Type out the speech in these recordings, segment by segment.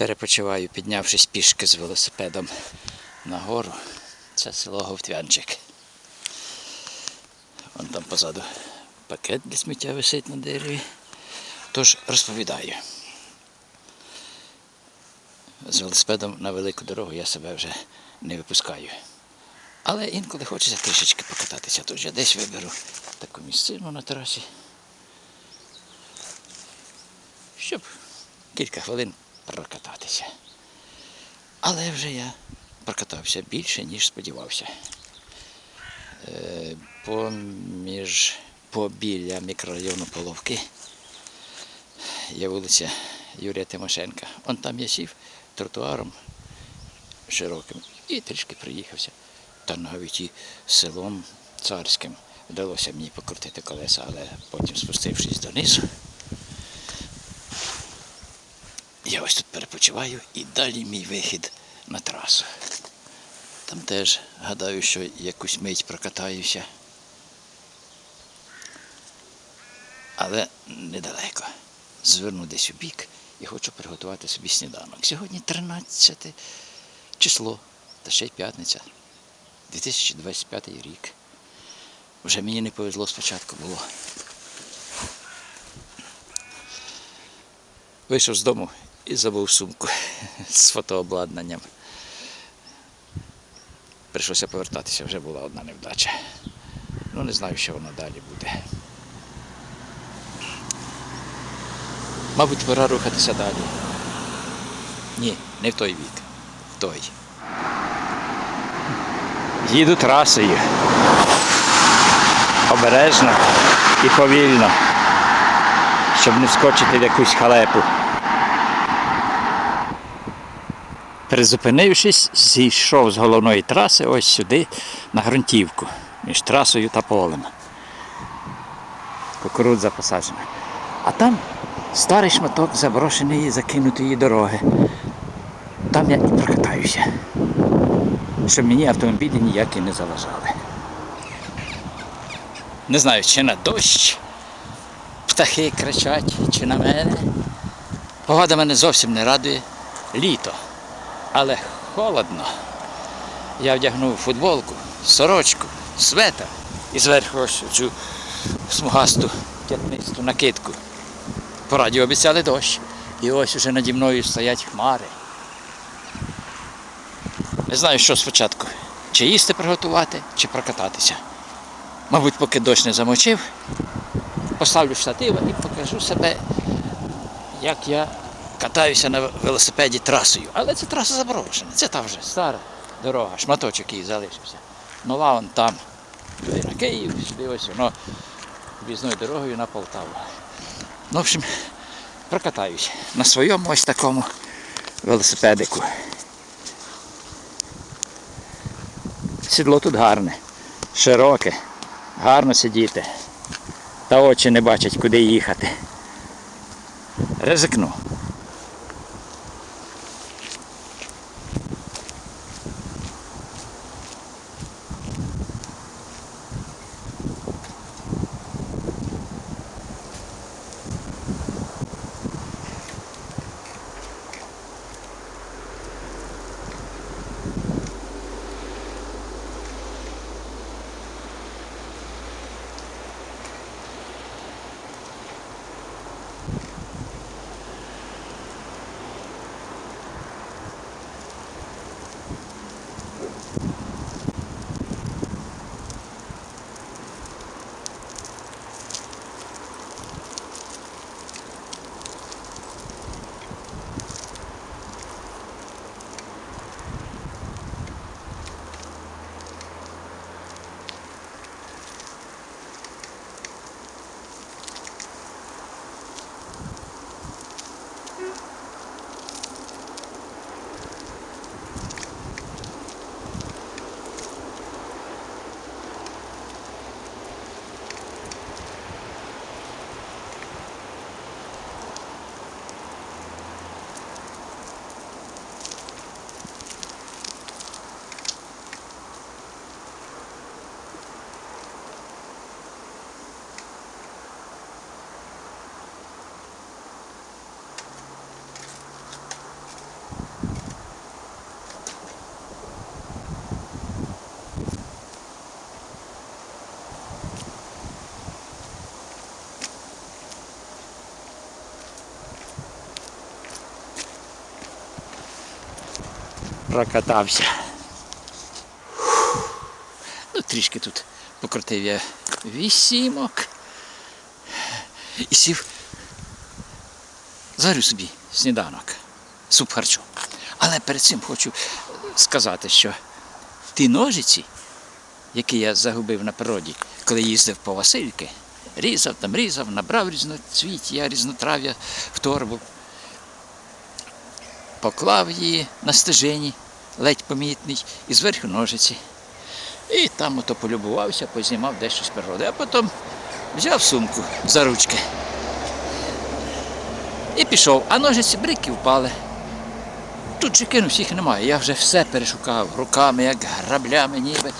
перепочиваю, піднявшись пішки з велосипедом на гору. Це село Говтвянчик. Вон там позаду пакет для сміття висить на дереві. Тож розповідаю. З велосипедом на велику дорогу я себе вже не випускаю. Але інколи хочеться трішечки покататися. Тож я десь виберу таку місцину на трасі. Щоб кілька хвилин прокататися. Але вже я прокатався більше, ніж сподівався. Е, Поміж побіля мікрорайону Половки є вулиця Юрія Тимошенка. Он там я сів тротуаром широким і трішки приїхався. Та навіть і селом царським вдалося мені покрутити колеса, але потім спустившись донизу. Я ось тут перепочиваю і далі мій вихід на трасу. Там теж гадаю, що якусь мить прокатаюся. Але недалеко. Зверну десь у бік і хочу приготувати собі сніданок. Сьогодні 13 число, та ще й п'ятниця. 2025 рік. Вже мені не повезло спочатку було. Вийшов з дому і забув сумку з фотообладнанням. Прийшлося повертатися, вже була одна невдача. Ну не знаю, що воно далі буде. Мабуть, пора рухатися далі. Ні, не в той вік, в той. Їду трасою. Обережно і повільно, щоб не вскочити в якусь халепу. Призупинившись, зійшов з головної траси ось сюди, на ґрунтівку, між трасою та полем. Кукурудза посаджена. А там старий шматок заброшеної закинутої дороги. Там я і прокатаюся, щоб мені автомобілі ніякі не заважали. Не знаю, чи на дощ птахи кричать, чи на мене. Погода мене зовсім не радує. Літо. Але холодно. Я вдягнув футболку, сорочку, светр і зверху ось цю смугасту п'ятнисту накидку. По радіо обіцяли дощ. І ось уже наді мною стоять хмари. Не знаю, що спочатку. Чи їсти приготувати, чи прокататися. Мабуть, поки дощ не замочив, поставлю штатив і покажу себе, як я катаюся на велосипеді трасою. Але це траса заброшена. Це та вже стара дорога, шматочок її залишився. Нова он там. Туди на Київ, сюди ось воно візною дорогою на Полтаву. Ну, в общем, прокатаюсь на своєму ось такому велосипедику. Сідло тут гарне, широке, гарно сидіти. Та очі не бачать, куди їхати. Ризикну. Прокатався. Ну, трішки тут покрутив я вісімок. І сів. Зарю собі сніданок, суп харчо. Але перед цим хочу сказати, що ті ножиці, які я загубив на природі, коли їздив по Васильки, різав там, різав, набрав різноцвіття, різнотрав'я в торбу, поклав її на стежині, ледь помітний, і зверху ножиці. І там ото полюбувався, познімав дещо з природи, а потім взяв сумку за ручки. І пішов, а ножиці брики впали. Тут же кинувся, їх немає. Я вже все перешукав руками, як граблями, ніби.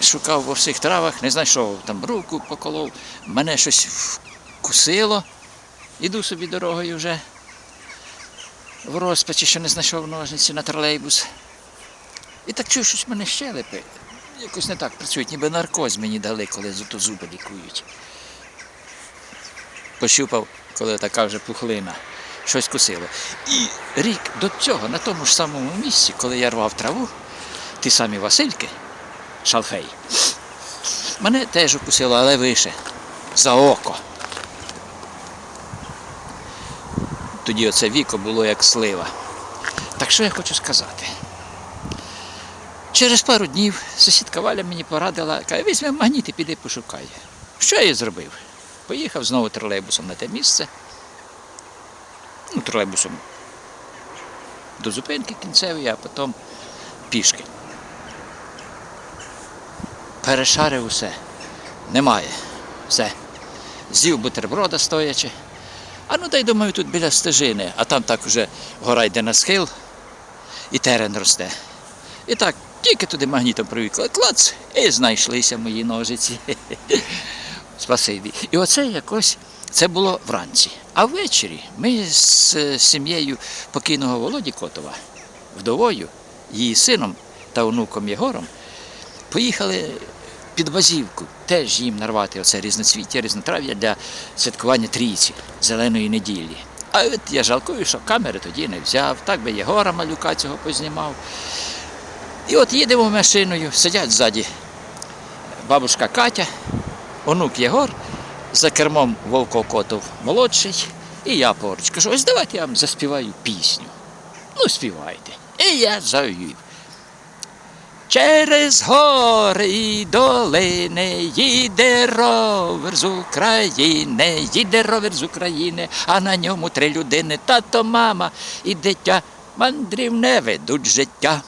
Шукав во всіх травах, не знайшов, там руку поколов, мене щось вкусило. Іду собі дорогою вже в розпачі, що не знайшов ножниці на тролейбус. І так чую, щось мене щелепи. Якось не так працюють, ніби наркоз мені дали, коли зато зуби лікують. Пощупав, коли така вже пухлина, щось кусило. І рік до цього, на тому ж самому місці, коли я рвав траву, ті самі Васильки, шалфей, мене теж укусило, але вище, за око. Тоді оце віко було як слива. Так що я хочу сказати? Через пару днів сусідка Валя мені порадила, каже, візьми магніт і піди пошукай. Що я зробив? Поїхав знову тролейбусом на те місце. Ну, тролейбусом до зупинки кінцевої, а потім пішки. Перешарив усе. Немає. Все. З'їв бутерброда стоячи. А ну дай думаю, тут біля стежини, а там так уже гора йде на схил і терен росте. І так, тільки туди магнітом привікла, клац, і знайшлися мої ножиці. Спасибі. І оце якось це було вранці. А ввечері ми з сім'єю покійного Володі Котова, вдовою, її сином та онуком Єгором, поїхали під Базівку, теж їм нарвати оце різноцвіття, різнотрав'я для святкування трійці, зеленої неділі. А от я жалкую, що камери тоді не взяв, так би Єгора малюка цього познімав. І от їдемо машиною, сидять ззаді бабушка Катя, онук Єгор, за кермом Вовко Котов молодший, і я поруч. Кажу, ось давайте я вам заспіваю пісню. Ну, співайте. І я завів. Через гори і долини їде ровер з України, їде ровер з України, а на ньому три людини, тато, мама і дитя. Мандрівне ведуть життя.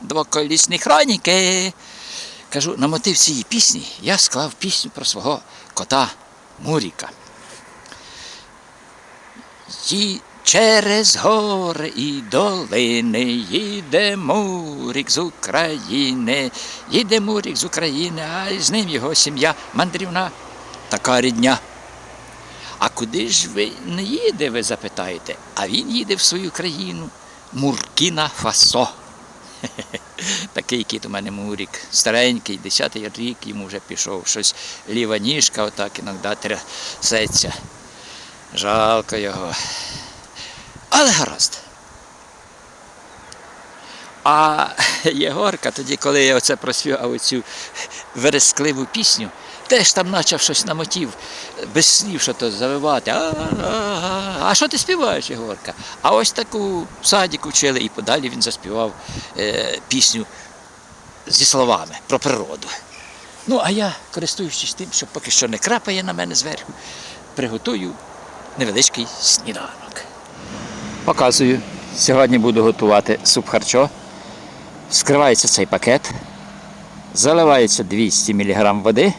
Двоколісні хроніки. Кажу, на мотив цієї пісні я склав пісню про свого кота Муріка. Ї... Через гори і долини їде Мурік з України, їде Мурік з України, а з ним його сім'я мандрівна, така рідня. А куди ж ви не їде, ви запитаєте? А він їде в свою країну Муркіна Фасо. Такий кіт у мене Мурік, старенький, 10-й рік йому вже пішов, щось ліва ніжка, отак іноді трясеться. Жалко його. Але гаразд. А Єгорка, тоді, коли я оце проспівав оцю верескливу пісню, теж там почав щось на мотив, без слів що то завивати. А, що ти співаєш, Єгорка? А ось таку садіку вчили, і подалі він заспівав е, пісню зі словами про природу. Ну, а я, користуючись тим, що поки що не крапає на мене зверху, приготую невеличкий сніданок. Показую. Сьогодні буду готувати суп харчо. Вскривається цей пакет, заливається 200 мг води,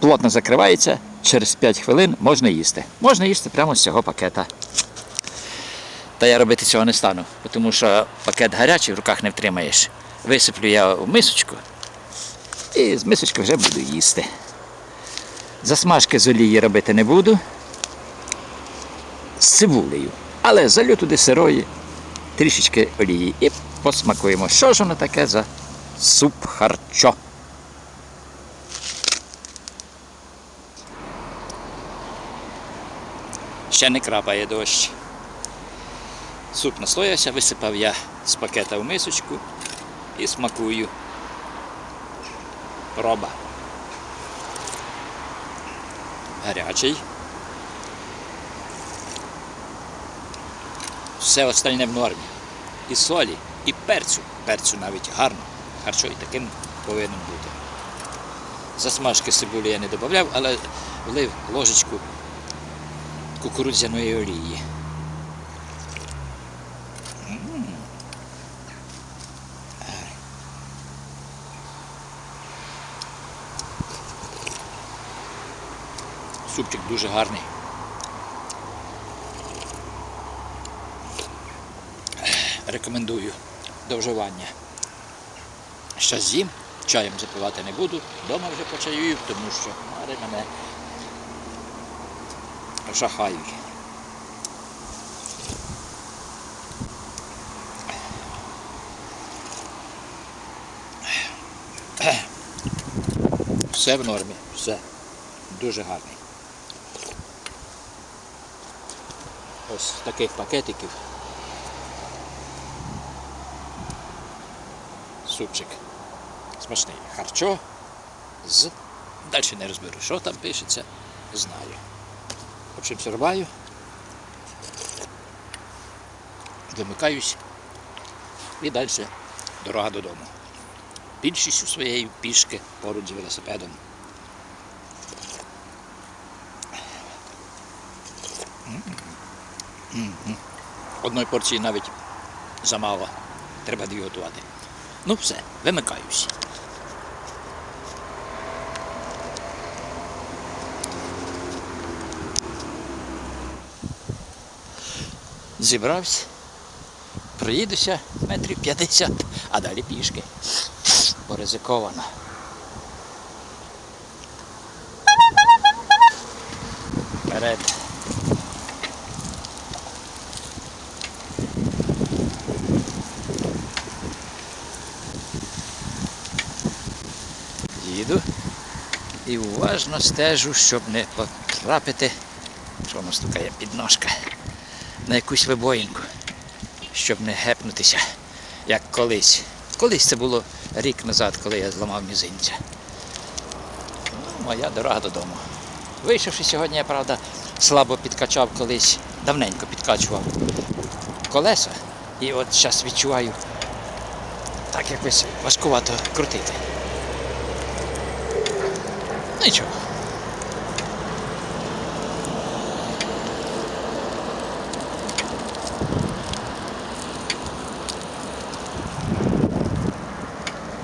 плотно закривається, через 5 хвилин можна їсти. Можна їсти прямо з цього пакета. Та я робити цього не стану, тому що пакет гарячий в руках не втримаєш. Висиплю я в мисочку і з мисочки вже буду їсти. Засмажки з олії робити не буду. З цибулею. Але залю туди сирої, трішечки олії і посмакуємо. Що ж воно таке за суп харчо? Ще не крапає дощ. Суп настоявся, висипав я з пакета в мисочку і смакую. Проба. Гарячий. Все остальне в нормі. І солі, і перцю. Перцю навіть гарно. Харчо і таким повинен бути. Засмажки цибулі я не додавав, але влив ложечку кукурудзяної олії. Супчик дуже гарний. Рекомендую до вживання. Щас з'їм, чаєм запивати не буду, вдома вже почаюю, тому що мари мене жахають. Все в нормі, все. Дуже гарний. Ось таких пакетиків. Супчик. Смачний. Харчо з. Далі не розберу, що там пишеться, знаю. Общем, сірваю. Вимикаюсь. І далі дорога додому. Більшістю своєї пішки поруч з велосипедом. Одної порції навіть замало. Треба дві готувати. Ну все, вимикаюсь. Зібрався, проїдуся метрів 50, а далі пішки. Поризиковано. Вперед. Їду і уважно стежу, щоб не потрапити, що воно стукає підножка, на якусь вибоїнку, щоб не гепнутися, як колись. Колись це було рік назад, коли я зламав мізинця. Ну, моя дорога додому. Вийшовши сьогодні, я правда слабо підкачав колись, давненько підкачував колеса. І от зараз відчуваю так якось важкувато крутити. Нічого.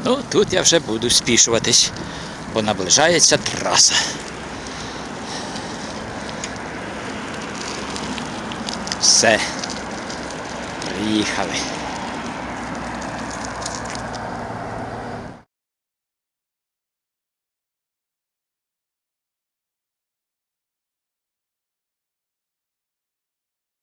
Ну, тут я вже буду спішуватись, бо наближається траса. Все. Приїхали.